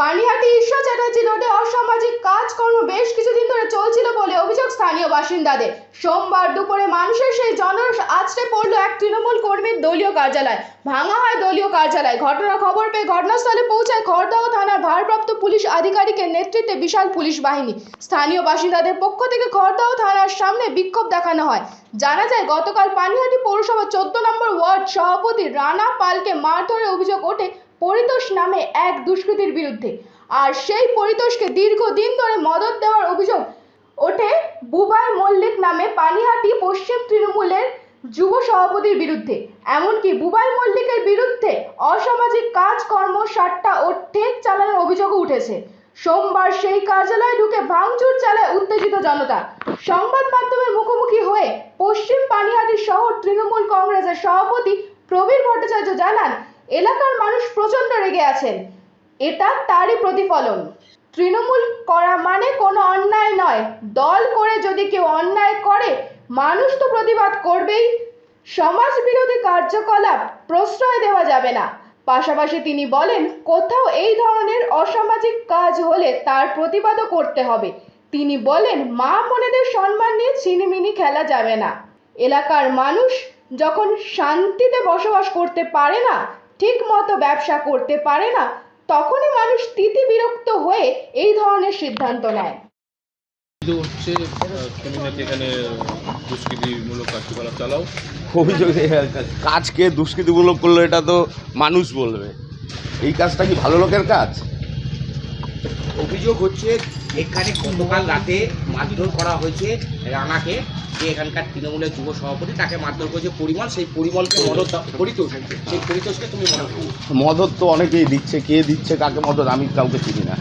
পানিহাটি ঈশ্বর চ্যাটার্জি রোডে অসামাজিক কাজকর্ম বেশ কিছুদিন ধরে চলছিল বলে অভিযোগ স্থানীয় বাসিন্দাদের। সোমবার দুপুরে মানুষের সেই জনরস আছড়ে পড়ল এক তৃণমূল কর্মীর দলীয় কার্যালয়। ভাঙা হয় দলীয় কার্যালয়। ঘটনার খবর পেয়ে ঘটনাস্থলে পৌঁছায় খড়দহ থানার ভারপ্রাপ্ত পুলিশ আধিকারিকের নেতৃত্বে বিশাল পুলিশ বাহিনী। স্থানীয় বাসিন্দাদের পক্ষ থেকে খড়দহ থানার সামনে বিক্ষোভ দেখানো হয়। জানা যায়, গতকাল পানিহাটি পৌরসভা চোদ্দ নম্বর ওয়ার্ড সভাপতি রানা পালকে মারধরের অভিযোগ ওঠে পরিতোষ নামে এক দুষ্কৃতীর বিরুদ্ধে। আর সেই পরিতোষকে দীর্ঘদিন ধরে মদত দেওয়ার অভিযোগ ওঠে বুবাই মল্লিক নামে পানিহাটি পশ্চিম তৃণমূলের যুব সভাপতির বিরুদ্ধে। এমনকি বুবাই মল্লিকের বিরুদ্ধে অসামাজিক কাজকর্ম সাট্টা ও ঠেক চালানোর অভিযোগও উঠেছে। সোমবার সেই কার্যালয়ে ঢুকে ভাঙচুর চালায় উত্তেজিত জনতা। সংবাদ মাধ্যমের মুখোমুখি হয়ে পশ্চিম পানিহাটি শহর তৃণমূল কংগ্রেসের সভাপতি প্রবীর ভট্টাচার্য জানান এলাকার মানুষ প্রচণ্ড রেগে আছেন। এটা তারই প্রতিফলন। তৃণমূল করা মানে কোনো অন্যায় নয়। দল করে যদি কেউ অন্যায় করে, মানুষ তো প্রতিবাদ করবেই। সমাজ বিরোধী কার্যকলাপ প্রশ্রয় দেওয়া যাবে না। পাশাপাশি তিনি বলেন, কোথাও এই ধরনের অসামাজিক কাজ হলে তার প্রতিবাদও করতে হবে। তিনি বলেন, মা বোনেদের সম্মান নিয়ে ছিনিমিনি খেলা যাবে না। এলাকার মানুষ যখন শান্তিতে বসবাস করতে পারে না ঠিক মতো ব্যবসা করতে পারে না তখনই মানুষ তিতি বিরক্ত হয়ে এই ধরনের সিদ্ধান্ত নেয়। অভিযোগ হচ্ছে আহ, তুমি নাকি এখানে দুষ্কৃতিমূলক কার্যকলাপ চালাও? অভিযোগ কাজকে দুষ্কৃতিমূলক করলে এটা তো মানুষ বলবে। এই কাজটা কি ভালো লোকের কাজ? অভিযোগ হচ্ছে এখানে গতকাল রাতে মারধর করা হয়েছে রানাকে যে এখানকার তৃণমূলের যুব সভাপতি তাকে মারধর করেছে পরিমল। সেই পরিমলকে মদত পরিতোষ সেই পরিতোষকে তুমি মনে মদত তো অনেকেই দিচ্ছে কে দিচ্ছে কাকে মদত আমি কাউকে চিনি না।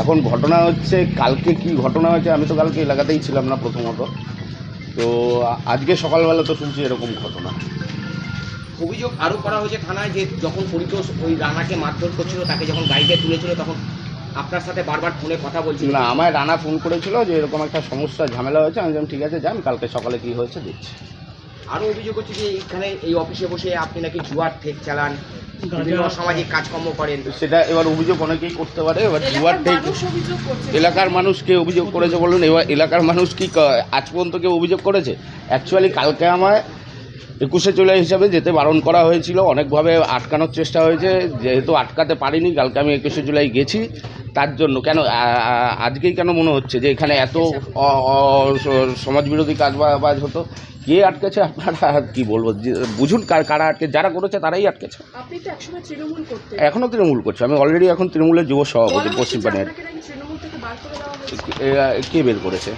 এখন ঘটনা হচ্ছে কালকে কি ঘটনা হয়েছে আমি তো কালকে এলাকাতেই ছিলাম না প্রথমত। তো আজকে সকালবেলা তো শুনছি এরকম ঘটনা। অভিযোগ আরও করা হয়েছে থানায় যে যখন পরিতোষ ওই রানাকে মারধর করছিল তাকে যখন গাড়িতে তুলেছিল তখন আপনার সাথে বারবার ফোনে কথা বলছিল। না আমায় রানা ফোন করেছিল যে এরকম একটা সমস্যা ঝামেলা হয়েছে। আমি ঠিক আছে যান কালকে সকালে কি হয়েছে দেখছি। আরও অভিযোগ হচ্ছে যে এখানে এই অফিসে বসে আপনি নাকি জুয়ার ঠেক চালান বিভিন্ন সামাজিক কাজকর্ম করেন। সেটা এবার অভিযোগ অনেকেই করতে পারে। এবার জুয়ার ঠেক এলাকার মানুষকে অভিযোগ করেছে বলুন? এবার এলাকার মানুষ কি আজ পর্যন্ত কেউ অভিযোগ করেছে? অ্যাকচুয়ালি কালকে আমায় একুশে জুলাই হিসাবে যেতে বারণ করা হয়েছিল। অনেকভাবে আটকানোর চেষ্টা হয়েছে। যেহেতু আটকাতে পারিনি কালকে আমি একুশে জুলাই গেছি। তার জন্য কেন আজকেই কেন মনে হচ্ছে যে এখানে এত অ- অ- স- সমাজবিরোধী কাজ বাজ হতো? কে আটকেছে? আপনারা কি বলব? বুঝুন কারা আটকে যারা করেছে তারাই আটকেছে। এখনও তৃণমূল করছে। আমি অলরেডি এখন তৃণমূলের যুব সভাপতি পশ্চিম পানিয়ার তৃণমূল থেকে বার করে দেওয়া হয়েছে। কে বের করেছে?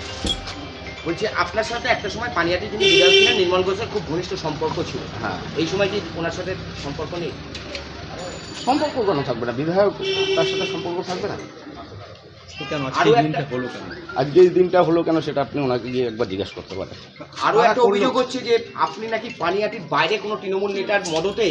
বলছি আপনার সাথে একটা সময় পানিয়াটি যিনি বিধায়ক ছিলেন নির্মল ঘোষের খুব ঘনিষ্ঠ সম্পর্ক ছিল। হ্যাঁ। এই সময় কি ওনার সাথে সম্পর্ক নেই? সম্পর্ক কেন থাকবে না? বিধায়ক তার সাথে সম্পর্ক থাকবে না? কেন আরও একটা- দিনটা হলো কেন? আজকে এই দিনটা হলো কেন সেটা আপনি ওনাকে গিয়ে একবার জিজ্ঞেস করতে পারেন। আরও একটা অভিযোগ হচ্ছে যে আপনি নাকি পানিয়াটির বাইরে কোনো তৃণমূল নেতার মদতে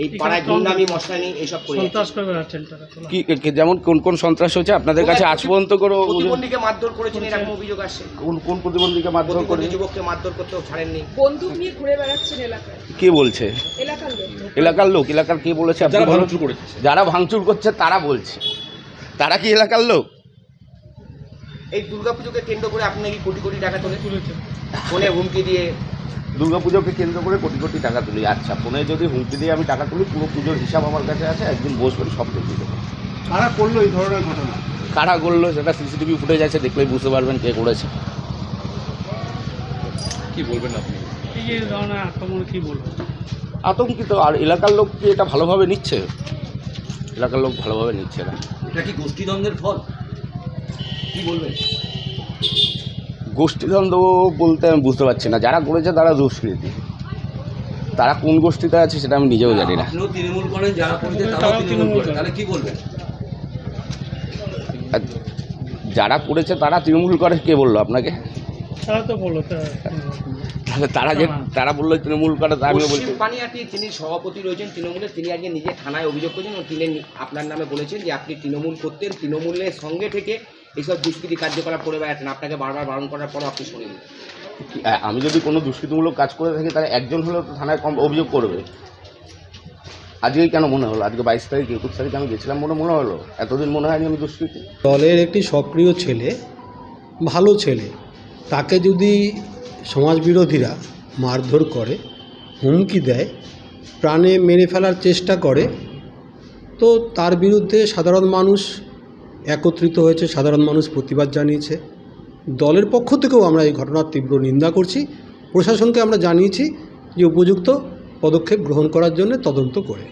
এই পাড়ায় গুন্ডামি মশলানি এইসব করে সন্ত্রাস করে বেড়াচ্ছেন তারা কি কি- যেমন কোন কোন সন্ত্রাস হচ্ছে আপনাদের কাছে আজ পর্যন্ত করে প্রতিবন্ধীকে মারধর করেছেন এরকম অভিযোগ আসছে কোন কোন প্রতিবন্ধীকে মারধর করে প্রতিবন্ধী যুবককে মারধর করতেও ছাড়েননি। বন্দুক নিয়ে ঘুরে বেড়াচ্ছেন এলাকায়। কে বলছে? এলাকার লোক। এলাকার লোক এলাকার কে বলেছে? আপনি যারা বলুন। ভাঙচুর করেছে। যারা ভাঙচুর করছে তারা বলছে। তারা কি এলাকার লোক? এই দুর্গাপুজোকে কেন্দ্র করে আপনি নাকি কোটি কোটি টাকা তোলে। তুলেছে। ফোনে হুমকি দিয়ে দুর্গাপুজোকে কেন্দ্র করে কোটি কোটি টাকা তুলি। আচ্ছা ফোনে যদি হুমকি দিয়ে আমি টাকা তুলি পুরো পুজোর হিসাব আমার কাছে আছে একদিন বসবেন সব দেখিয়ে দেবো। কারা করল এই ধরনের ঘটনা? কারা করল সেটা সিসিটিভি ফুটেজ আছে দেখলেই বুঝতে পারবেন কে করেছে। কি বলবেন আপনি? এই যে ধরনের আক্রমণ কি বলব? আতঙ্কিত আর এলাকার লোক কি এটা ভালোভাবে নিচ্ছে? এলাকার লোক ভালোভাবে নিচ্ছে না। এটা কি গোষ্ঠীদ্বন্দ্বের ফল? কি বলবেন? গোষ্ঠীদ্বন্দ্ব বলতে আমি বুঝতে পারছি না। যারা করেছে তারা দুষ্কৃতি তারা কোন গোষ্ঠীতে আছে সেটা আমি নিজেও জানি না। তৃণমূল করেন যারা করছে তারাও তারাও তৃণমূল তৃণমূল করে করে। তাহলে কি বলবেন? যারা করেছে তারা তৃণমূল করে কে বলল আপনাকে? তারা তো বলো তাহলে তারা যে তারা বলল তৃণমূল করে তা আমিও বলছি। পানিয়াটি যিনি সভাপতি রয়েছেন তৃণমূলের তিনি আজকে নিজে থানায় অভিযোগ করেছেন এবং তিনি আপনার নামে বলেছেন যে আপনি তৃণমূল করতেন। তৃণমূলের সঙ্গে থেকে এইসব দুষ্কৃতি কার্যকলাপ করে বেড়াচ্ছেন। আপনাকে বারবার বারণ করার পরও আপনি শোনেন আমি যদি কোনো দুষ্কৃতিমূলক কাজ করে থাকি তাহলে একজন হলেও তো থানায় কম অভিযোগ করবে। আজকে কেন মনে হলো? আজকে বাইশ তারিখ একুশ তারিখ আমি গেছিলাম মনে মনে হলো? এতদিন মনে হয়নি আমি দুষ্কৃতী। দলের একটি সক্রিয় ছেলে ভালো ছেলে তাকে যদি সমাজবিরোধীরা মারধর করে হুমকি দেয় প্রাণে মেরে ফেলার চেষ্টা করে তো তার বিরুদ্ধে সাধারণ মানুষ একত্রিত হয়েছে সাধারণ মানুষ প্রতিবাদ জানিয়েছে। দলের পক্ষ থেকেও আমরা এই ঘটনার তীব্র নিন্দা করছি। প্রশাসনকে আমরা জানিয়েছি যে উপযুক্ত পদক্ষেপ গ্রহণ করার জন্য তদন্ত করে।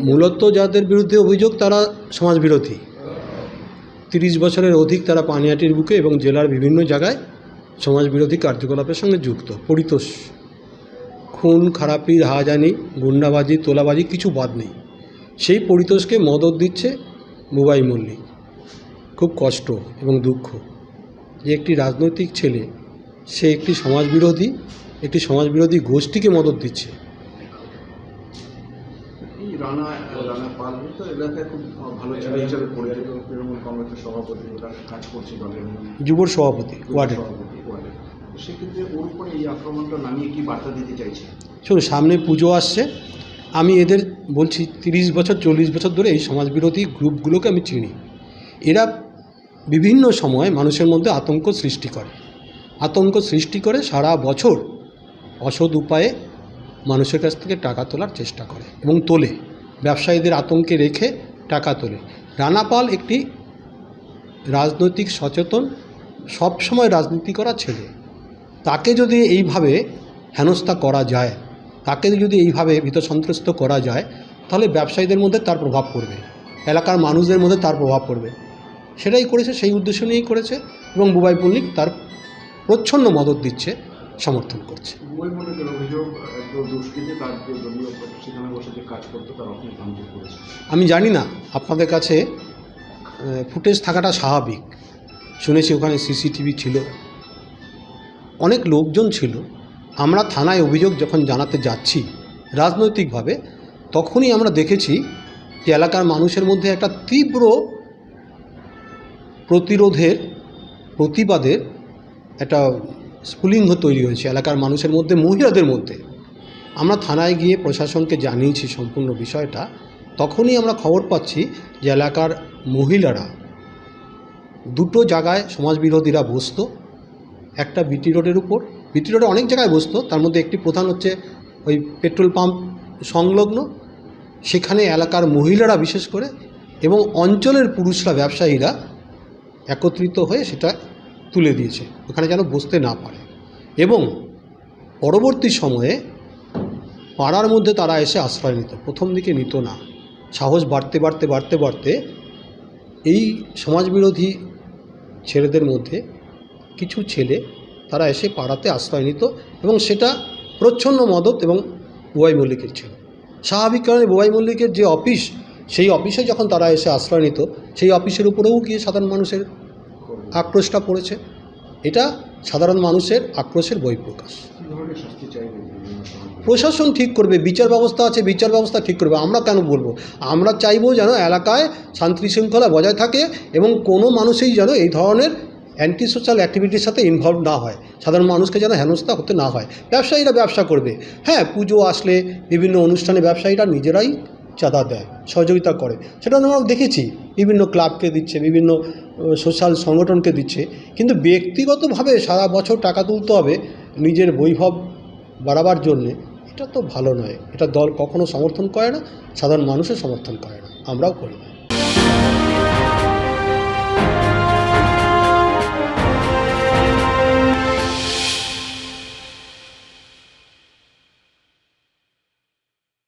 মূলত যাদের বিরুদ্ধে অভিযোগ তারা সমাজবিরোধী। তিরিশ বছরের অধিক তারা পানিয়াটির বুকে এবং জেলার বিভিন্ন জায়গায় সমাজবিরোধী কার্যকলাপের সঙ্গে যুক্ত। পরিতোষ খুন খারাপি হাজানি গুন্ডাবাজি তোলাবাজি কিছু বাদ নেই। সেই পরিতোষকে মদত দিচ্ছে বুবাই মল্লিক খুব কষ্ট এবং দুঃখ যে একটি রাজনৈতিক ছেলে সে একটি সমাজবিরোধী একটি সমাজবিরোধী গোষ্ঠীকে মদত দিচ্ছে। রানা রানা পাল তো এলাকায় খুব ভালো ছেলে হিসেবে পরিচিত। তৃণমূল কংগ্রেসের সভাপতি ওটা কাজ করছে দলের যুব সভাপতি ওয়ার্ডের সেক্ষেত্রে ওর উপরে এই আক্রমণটা নামিয়ে কি বার্তা দিতে চাইছে? শুনুন সামনে পুজো আসছে আমি এদের বলছি তিরিশ বছর, চল্লিশ বছর ধরে এই সমাজবিরোধী গ্রুপগুলোকে আমি চিনি। এরা বিভিন্ন সময় মানুষের মধ্যে আতঙ্ক সৃষ্টি করে। আতঙ্ক সৃষ্টি করে সারা বছর অসৎ উপায়ে মানুষের কাছ থেকে টাকা তোলার চেষ্টা করে এবং তোলে। ব্যবসায়ীদের আতঙ্কে রেখে টাকা তোলে। রানাপাল একটি রাজনৈতিক সচেতন, সবসময় রাজনীতি করা ছেলে। তাকে যদি এইভাবে হেনস্থা করা যায় তাকে যদি এইভাবে ভীত সন্ত্রস্ত করা যায় তাহলে ব্যবসায়ীদের মধ্যে তার প্রভাব পড়বে এলাকার মানুষদের মধ্যে তার প্রভাব পড়বে। সেটাই করেছে সেই উদ্দেশ্য নিয়েই করেছে এবং বুবাই পল্লিক তার প্রচ্ছন্ন মদত দিচ্ছে সমর্থন করছে। আমি জানি না আপনাদের কাছে ফুটেজ থাকাটা স্বাভাবিক। শুনেছি ওখানে সিসিটিভি ছিল। অনেক লোকজন ছিল আমরা থানায় অভিযোগ যখন জানাতে যাচ্ছি রাজনৈতিকভাবে, তখনই আমরা দেখেছি যে এলাকার মানুষের মধ্যে একটা তীব্র প্রতিরোধের, প্রতিবাদের একটা স্ফুলিঙ্গ তৈরি হয়েছে এলাকার মানুষের মধ্যে, মহিলাদের মধ্যে। আমরা থানায় গিয়ে প্রশাসনকে জানিয়েছি সম্পূর্ণ বিষয়টা। তখনই আমরা খবর পাচ্ছি যে এলাকার মহিলারা দুটো জায়গায় সমাজবিরোধীরা বসত, একটা বিটি রোডের উপর বিটি রোডে অনেক জায়গায় বসতো। তার মধ্যে একটি প্রধান হচ্ছে ওই পেট্রোল পাম্প সংলগ্ন। সেখানে এলাকার মহিলারা বিশেষ করে এবং অঞ্চলের পুরুষরা, ব্যবসায়ীরা একত্রিত হয়ে সেটা তুলে দিয়েছে। ওখানে যেন বসতে না পারে। এবং পরবর্তী সময়ে পাড়ার মধ্যে তারা এসে আশ্রয় নিত। প্রথম দিকে নিত না। সাহস বাড়তে বাড়তে বাড়তে বাড়তে এই সমাজবিরোধী ছেলেদের মধ্যে কিছু ছেলে তারা এসে পাড়াতে আশ্রয় নিত এবং সেটা প্রচ্ছন্ন মদত এবং বুবাই মল্লিকের ছিল। স্বাভাবিক কারণে বুবাই মল্লিকের যে অফিস, সেই অফিসে যখন তারা এসে আশ্রয় নিত, সেই অফিসের উপরেও গিয়ে সাধারণ মানুষের আক্রোশটা পড়েছে। এটা সাধারণ মানুষের আক্রোশের বহিঃপ্রকাশ প্রশাসন ঠিক করবে, বিচার ব্যবস্থা আছে, বিচার ব্যবস্থা ঠিক করবে। আমরা কেন বলব? আমরা চাইব যেন এলাকায় শান্তি শৃঙ্খলা বজায় থাকে এবং কোনো মানুষই যেন এই ধরনের অ্যান্টি সোশ্যাল অ্যাক্টিভিটির সাথে ইনভলভ না হয়। সাধারণ মানুষকে যেন হেনস্থা হতে না হয়। ব্যবসায়ীরা ব্যবসা করবে। হ্যাঁ পুজো আসলে বিভিন্ন অনুষ্ঠানে ব্যবসায়ীরা নিজেরাই চাঁদা দেয়, সহযোগিতা করে। সেটা আমরা দেখেছি। বিভিন্ন ক্লাবকে দিচ্ছে, বিভিন্ন সোশ্যাল সংগঠনকে দিচ্ছে। কিন্তু ব্যক্তিগতভাবে সারা বছর টাকা তুলতে হবে নিজের বৈভব বাড়াবার জন্যে। এটা তো ভালো নয়। এটা দল কখনো সমর্থন করে না। সাধারণ মানুষও সমর্থন করে না। আমরাও করি। না